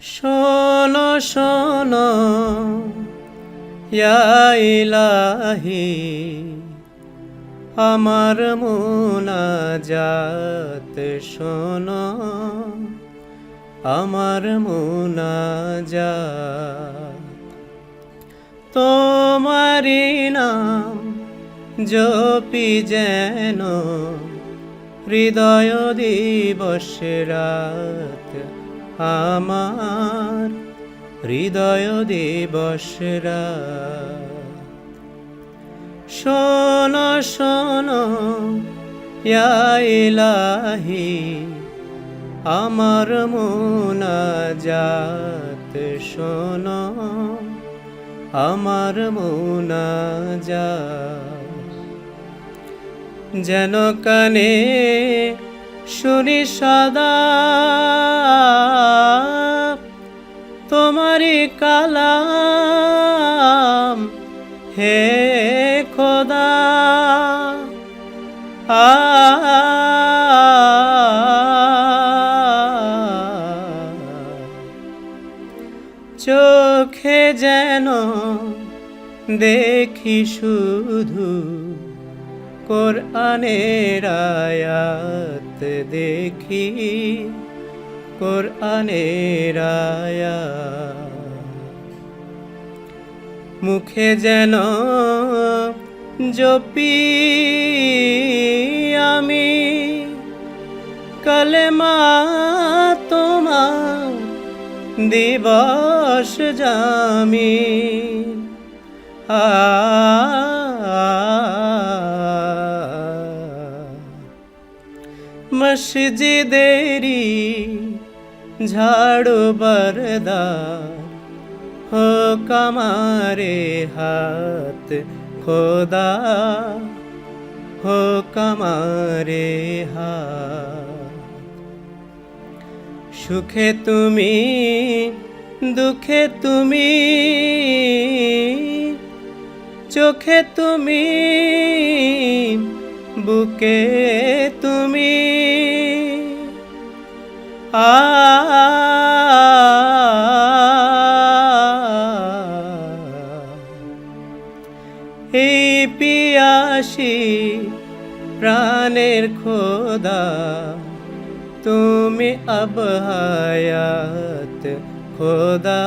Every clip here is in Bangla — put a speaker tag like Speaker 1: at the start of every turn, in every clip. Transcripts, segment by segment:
Speaker 1: শোনো শোনো ইলাহি, আমার মুনাজাত শোনো, আমার মুনাজাত। তোমারি নাম জপি যেন হৃদয় দিবস রাত আমার হৃদয় দিবস রাত শোনো শোনো ইলাহি আমার মুনাজাত শোনো আমার মুনাজাত। যেন কানে শুনি সদা। তোমারি কালাম হে খোদা। আ চোখে যেন দেখি শুধু কোরআনের আয়াত দেখি কোরআনের আয়াত। মুখে যেন জপি আমি কলেমা তোমার দিবস জামি। আ মসজিদেরি ঝাড়ু বরদার। হো কমারে হাত খোদা হো কমারে হাত। সুখে তুমি, দুঃখে তুমি, চোখে তুমি, বুকে এই পিয়াসি প্রাণের খোদা তুমি আব হায়াত খোদা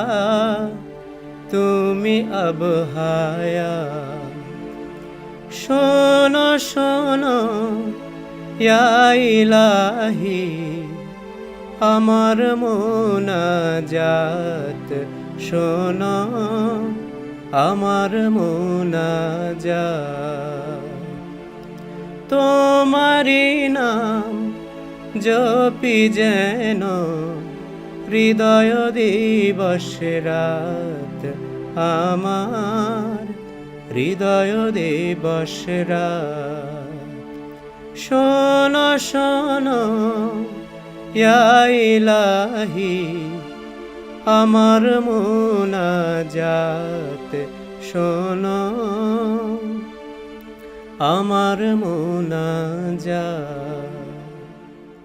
Speaker 1: তুমি আব হায়াত। শোনো শোনো ইলাহি আমার মোনাজাত, শোনো। আমার মোনাজাত তোমারি নাম জপি যেন হৃদয় দিবস রাত আমার, হৃদয় দিবস রাত। শোনো শোনো ইলাহি আমার মোনাজাত শোনো। আমার মুনাজাত